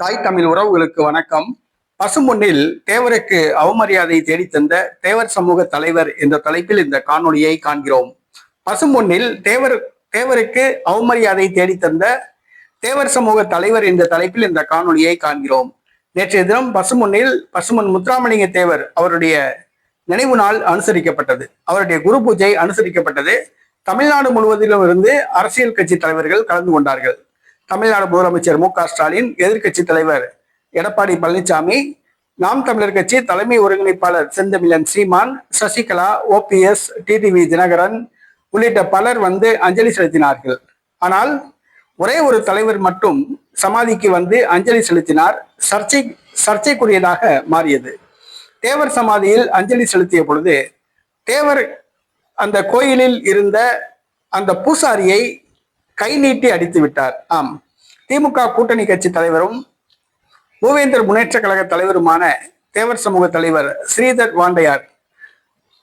தாய் தமிழ் உறவுகளுக்கு வணக்கம். பசுமுன்னில் தேவருக்கு அவமரியாதை தேடித்தந்த தேவர் சமூக தலைவர் என்ற தலைப்பில் இந்த காணொலியை காண்கிறோம். பசும்பொன்னில் தேவர் தேவருக்கு அவமரியாதை தேடித்தந்த தேவர் சமூக தலைவர் என்ற தலைப்பில் இந்த காணொலியை காண்கிறோம். நேற்றைய தினம் பசுமொன்னில் பசுமன் முத்துராமலிங்க தேவர் அவருடைய நினைவு நாள் அனுசரிக்கப்பட்டது. அவருடைய குரு பூஜை அனுசரிக்கப்பட்டது. தமிழ்நாடு முழுவதிலும் இருந்து அரசியல் கட்சி தலைவர்கள் கலந்து கொண்டார்கள். தமிழ்நாடு முதலமைச்சர் மு க ஸ்டாலின் எதிர்க்கட்சி தலைவர் எடப்பாடி பழனிசாமி நாம் தமிழர் கட்சி தலைமை ஒருங்கிணைப்பாளர் செந்தமிழன் சீமான் சசிகலா ஓபிஎஸ் டிடிவி தினகரன் உள்ளிட்ட பலர் வந்து அஞ்சலி செலுத்தினார்கள். ஆனால் ஒரே ஒரு தலைவர் மட்டும் சமாதிக்கு வந்து அஞ்சலி செலுத்தினார். சர்ச்சை சர்ச்சைக்குரியதாக மாறியது. தேவர் சமாதியில் அஞ்சலி செலுத்திய பொழுது தேவர் அந்த கோயிலில் இருந்த அந்த பூசாரியை கை நீட்டி அடித்து விட்டார். ஆம். திமுக கூட்டணி கட்சி தலைவரும் பூவேந்தர் முன்னேற்ற கழக தலைவருமான தேவர் சமூக தலைவர் ஸ்ரீதர் வாண்டையார்.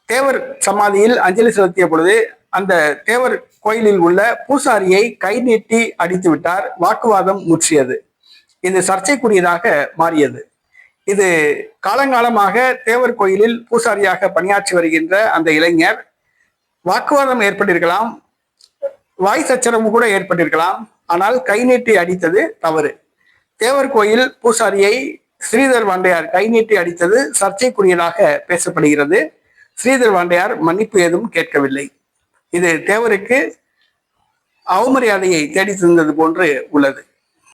தேவர் சமாதியில் அஞ்சலி செலுத்திய பொழுது அந்த தேவர் கோயிலில் உள்ள பூசாரியை கை நீட்டி அடித்து விட்டார். வாக்குவாதம் முற்றியது. இது சர்ச்சைக்குரியதாக மாறியது. இது காலங்காலமாக தேவர் கோயிலில் பூசாரியாக பணியாற்றி வருகின்ற அந்த இளைஞர் வாக்குவாதம் ஏற்பட்டிருக்கலாம். வாய் சச்சரவு கூட ஏற்பட்டிருக்கலாம். ஆனால் கை நீட்டி அடித்தது தவறு. தேவர் கோயில் பூசாரியை ஸ்ரீதர் வாண்டையார் கை நீட்டி அடித்தது சர்ச்சைக்குரியதாக பேசப்படுகிறது. ஸ்ரீதர் வாண்டையார் மன்னிப்பு ஏதும் கேட்கவில்லை. இது தேவருக்கு அவமரியாதையை தேடி தந்தது போன்று உள்ளது.